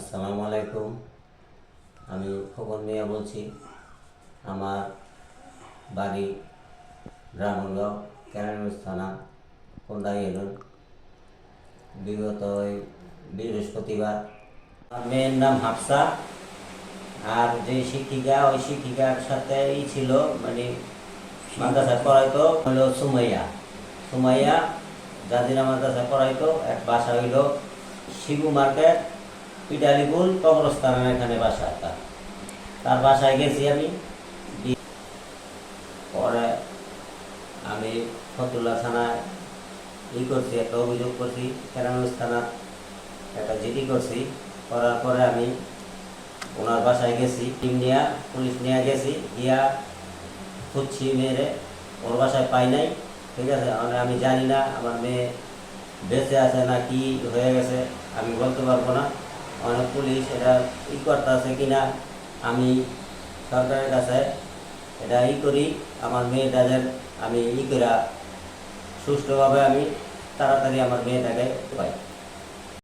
আসসালামু আলাইকুম। আমি খোকন মিয়া বলছি, আমার বাড়ি ব্রাহ্মণগাঁও কেরানীগঞ্জ থানা কোন্দাই এলুন বিগত ওই বৃহস্পতিবার মেয়ের নাম হাফসা। আর যে শিক্ষিকা, ওই শিক্ষিকার সাথে ছিল মানে মাদ্রাসায় পড়াইতো, হলো সুমাইয়া। সুমাইয়া জাজিরা মাদ্রাসায় পড়াইতো, এক বাসা হইল শিবু মার্কেট। পিডালিপুর কবরস্থানের এখানে বাসা তার। তার বাসায় গেছি আমি। পরে আমি ফতুল্লা থানায় ই করছি, একটা অভিযোগ করছি, কেরানগঞ্জ থানার একটা জিডি করছি। করার পরে আমি ওনার বাসায় গেছি। টিম নিয়ে, পুলিশ নিয়ে গেছি, গিয়া খুঁজছি মেয়েরে ওর বাসায় পাই নাই, ঠিক আছে? মানে আমি জানি না, আমার মেয়ে বেঁচে আছে না কি হয়ে গেছে, আমি বলতে পারব না। অনেক পুলিশ এটা ই করতে আছে কিনা আমি সরকারের কাছে এটা ই করি, আমার মেয়েটাদের আমি ই করা সুস্থভাবে আমি তাড়াতাড়ি আমার মেয়েটাকে পাই